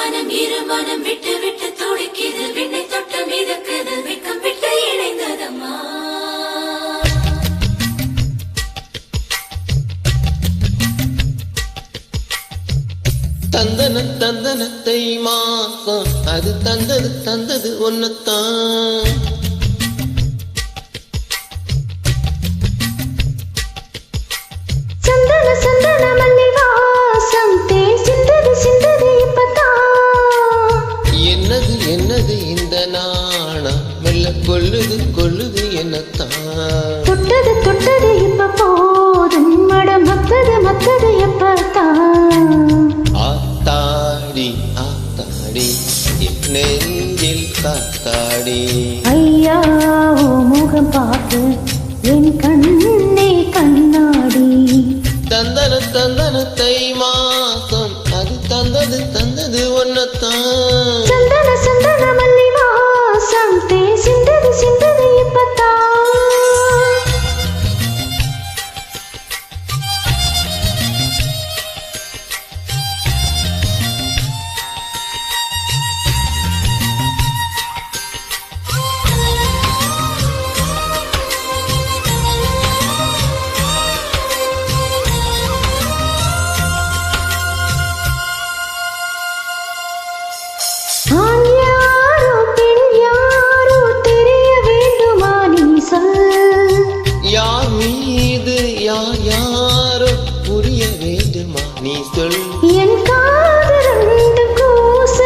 மனம் இரு மனம் விட்டு விட்டு துடிக்குது. விண்ணை தொட்டு மிதக்குது. வெக்கம் விட்டு இணைந்ததம்மா. தந்தன தந்தனத்தை மாசம் அது தந்தது தந்தது ஒன்னத்தான் என்னது இந்த நாணம் மெல்ல கொல்லுது கொல்லுது என்னத்தான்? தொட்டது தொட்டது இப்ப போதும் மட மத்தது மத்தது எப்பதான் ஆத்தாடி ஆத்தாடி என் நெஞ்சில் காத்தாடி. ஐயா ஓ முகம் பார்த்து என் கண்ணே கண்ணாடி. தந்தன தந்தனத்தை மாசம் நீ சொல். என் காது ரெண்டு கூச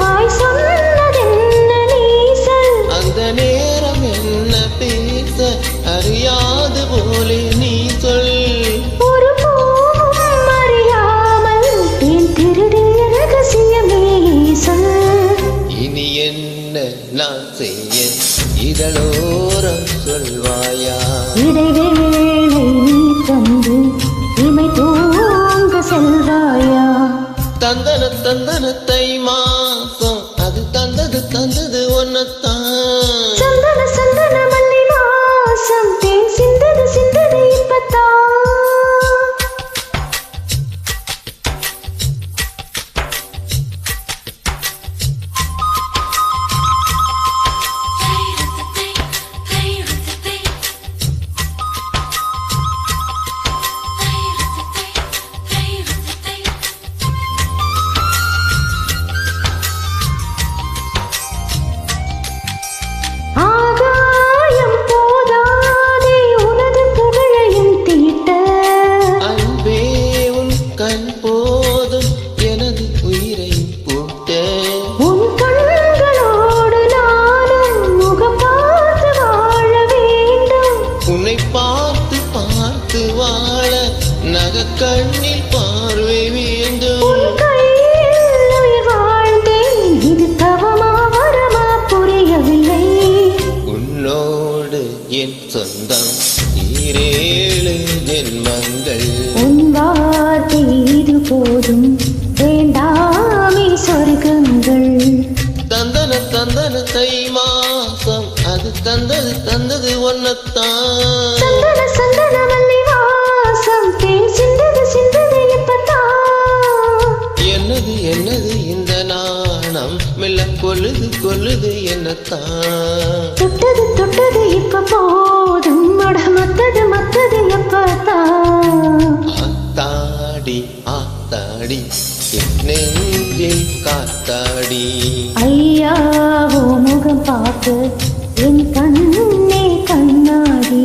வாய் சொன்னதென்ன நீ சொல். அந்த நேரம் என்ன பேச அறியாது போலே நீ சொல். ஒரு பூவும் அறியாமல் என் திருடிய ரகசியமே சொல். இனி என்ன நான் செய்ய? இதழோரம் சொல்வாயா? இடைவேளை தந்தன தந்தனத்தை மாசம். அது தந்தது தந்தது ஒன்னத்தான் உன்னை பார்த்து பார்த்து வாழ நக கண்ணில் பார்வை வேண்டும் உன்னோடு என் சொந்தம் ஈரேழு ஜென்மங்கள். உன் வார்த்தை இது போதும். மாசம் அது தந்தது தந்தது ஒன்னத்தான். சந்தன சந்தன மல்லி வாசம் தேன் சிந்தது சிந்தது என்னது என்னது இந்த நாணம்? மெல்ல கொல்லுது கொல்லுது என்னத்தான்? தொட்டது தொட்டது இப்ப போதும். மத்தது மத்தது எப்பத்தான்? ஆத்தாடி ஆத்தாடி. நெஞ்சில் காத்தாடி. ஐயா. முகம் பார்த்து என் கண்ணே கண்ணாடி